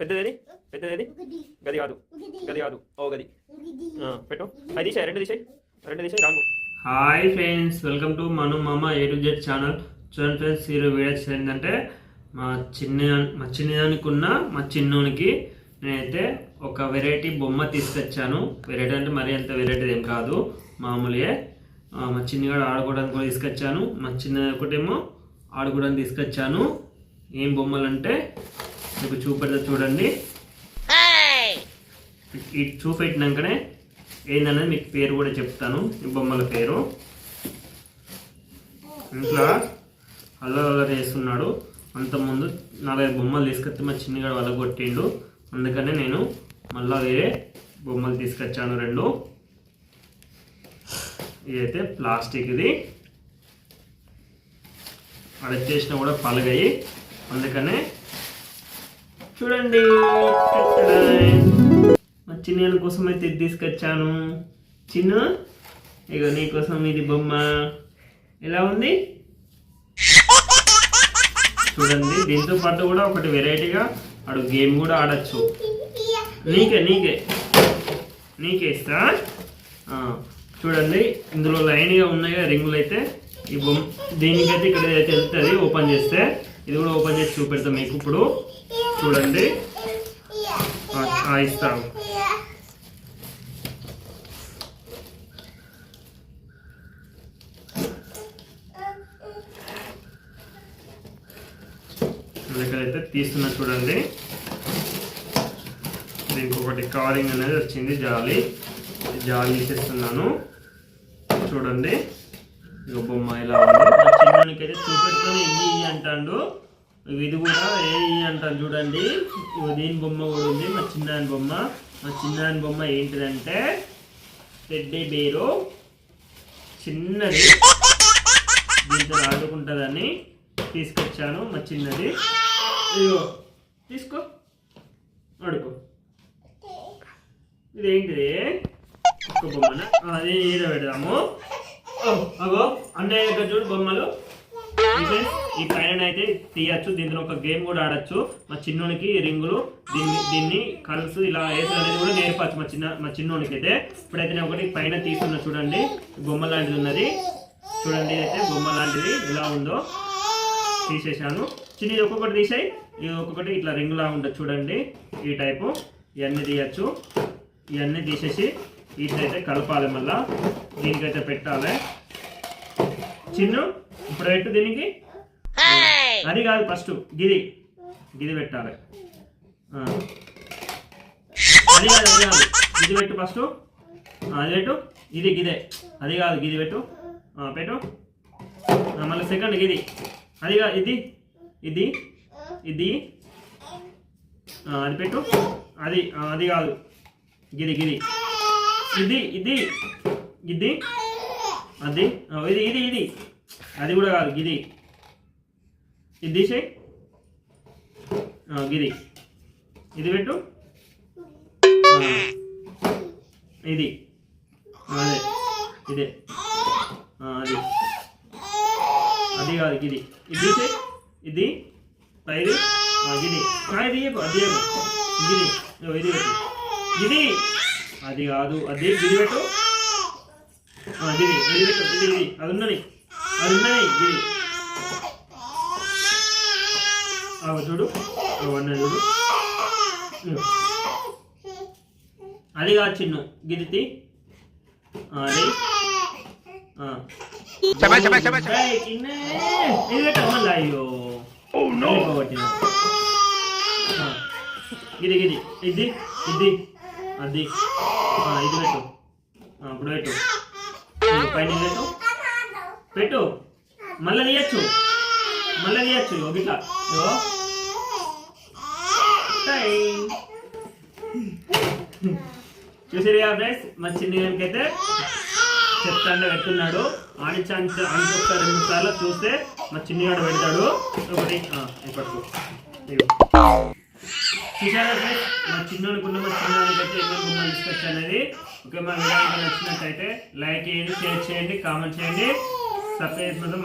పెద్దది పెద్దది గది కాదు. గది కాదు. ఓ గది. పెట్టు. అది తీసాయి రెండు తీసాయి రెండు తీసాయి wrong hi friends welcome to Manu Mama A to Z channel. చూడండి ఫ్రెండ్స్ ఈరోజు వీడియోస్ ఏంటంటే మా చిన్న మా చిన్నదానికి ఉన్న మా చిన్నోనికి నేనైతే ఒక వెరైటీ బొమ్మ తీసుకొచ్చాను. వెరైటీ అంటే మరీ అంత వెరైటీ ఏం కాదు. మామూలుగా మా చిన్నగాడు ఆడుకోవడానికి కూడా తీసుకొచ్చాను. మా చిన్న ఒకటేమో ఆడుకోవడానికి తీసుకొచ్చాను. ఏం బొమ్మలు అంటే మీకు చూపెడతా చూడండి. ఈ చూపెట్టినాకనే ఏందనేది మీకు పేరు కూడా చెప్తాను ఈ బొమ్మల పేరు. ఇంట్లో అల్లరి అల్లరి చేస్తున్నాడు అంతకుముందు నాలుగైదు బొమ్మలు తీసుకొస్తే మా చిన్నగాడు వల్ల కొట్టిండు. అందుకనే నేను మళ్ళా వేరే బొమ్మలు తీసుకొచ్చాను రెండు. ఇదైతే ప్లాస్టిక్ ఇది. అడచేసినా కూడా పలగాయి. అందుకనే చూడండి మా చిన్న కోసం అయితే తీసుకొచ్చాను. చిన్న ఇక నీకోసం ఇది బొమ్మ. ఎలా ఉంది? చూడండి దీంతో పాటు కూడా ఒకటి వెరైటీగా ఆడు గేమ్ కూడా ఆడచ్చు. నీకే నీకే. నీకే ఇస్తా. చూడండి ఇందులో లైన్గా ఉన్నాయి కదా రింగులు అయితే. ఈ బొమ్మ దీనికైతే ఇక్కడ అయితే వెళ్తుంది ఓపెన్ చేస్తే. ఇది కూడా ఓపెన్ చేసి చూపెడతాం మీకు ఇప్పుడు. చూడండి. ఆ, ఆ, అయితే తీస్తున్నా చూడండి. దీనికి ఒకటి కవరింగ్ అనేది వచ్చింది జాలి. జాలి తీసేస్తున్నాను. చూడండి. ఇక బొమ్మ ఇలా ఉంది. చిన్నకైతే చూపెట్టుకొని ఇయ్యి అంటాడు. ఇది కూడా ఏ అంటారు చూడండి. దీని బొమ్మ కూడా ఉంది మా చిన్నాయన బొమ్మ. మా చిన్నాయన బొమ్మ ఏంటిదంటే టెడ్డీ బేరు. చిన్నది. దీంతో ఆడుకుంటుందని తీసుకొచ్చాను మా చిన్నది. ఇదిగో తీసుకో. ఆడుకో. ఇదేంటిది? ఒక బొమ్మన? అది ఈడ పెడదాము. ఓ, అగో అన్నయ్య దగ్గర చూడు బొమ్మలు. ఈ పైన అయితే తీయచ్చు దీంట్లో ఒక గేమ్ కూడా ఆడచ్చు. మా చిన్నోనికి రింగులు దీన్ని దీన్ని కలర్స్ ఇలా వేసి అనేది కూడా నేర్పచ్చు మా చిన్న మా చిన్నోనికి అయితే. ఇప్పుడైతే నేను ఒకటి పైన తీసుకున్నా చూడండి. బొమ్మ లాంటిది ఉన్నది. చూడండి అయితే బొమ్మ లాంటిది ఎలా ఉందో. తీసేసాను చిన్నది ఒక్కొక్కటి తీసాయి. ఇది ఒక్కొక్కటి ఇట్లా రింగులా ఉండదు చూడండి. ఈ టైపు. ఇవన్నీ తీయచ్చు. ఇవన్నీ తీసేసి వీటినైతే కలపాలి మళ్ళీ. దీనికైతే పెట్టాలి. చిన్న ఇప్పుడు పెట్టు దీనికి. అది కాదు ఫస్ట్ గిది. గిది పెట్టాలి. అది కాదు అది కాదు. గిది పెట్టు ఫస్ట్ అది పెట్టు. ఇది గిదే. అది కాదు గిది పెట్టు. పెట్టు. మళ్ళీ సెకండ్ గిది. అది కాదు ఇది. ఇది. ఇది. అది పెట్టు. అది అది కాదు. గిది గిది. ఇది ఇది. ఇది అది. ఇది ఇది ఇది. అది కూడా కాదు గిది. ఇది తీసేయి. ఆ, ఇది పెట్టు. ఇది. అదే. ఇదే. అది. అది కాదు ఇది ఇది తీసేయి. ఇది. పైది ఆ, గిది. ఆ, ఇది అది ఇది గిది. ఇది పెట్టు. గిది. అది కాదు అది. గిది పెట్టు. ఆ, ఇది పెట్టు ఇది అది ఉన్నది. అది ఉన్నది గిది. అవ చూడు. అవ ఉన్నది చూడు. అది కాదు చిన్న. గిది తీ. ఆ, అది. చిన్నే. ఇది పెట్టు మళ్ళా అయ్యో. ఆ, గిది గిది. ఇది ఇది. అది. ఇది పెట్టు. ఇప్పుడు పెట్టు. ఇది పైన ఇది పెట్టు. పెట్టు. మళ్ళీ తీయచ్చు. మళ్ళీ తీయచ్చు ఇగో గిట్లా చూసారు ఫ్రెండ్స్ మా చిన్న అయితే చెప్తాండే పెట్టున్నాడు. ఆడించాంచ ఆడించొస్తా రెండు సార్లు చూస్తే మా చిన్నగాడు పెడతాడు. ఒకటి ఇప్పటికు. చూసారా ఫ్రెండ్స్ మా చిన్నోనుకున్న మా చిన్నోనికి అయితే ఎన్నో బొమ్మలు తీసుకొచ్చా అనేది. ఓకే మా వీడియో నచ్చినట్టయితే లైక్ చేయండి షేర్ చేయండి కామెంట్ చేయండి. సబ్స్క్రైబ్ మాత్రం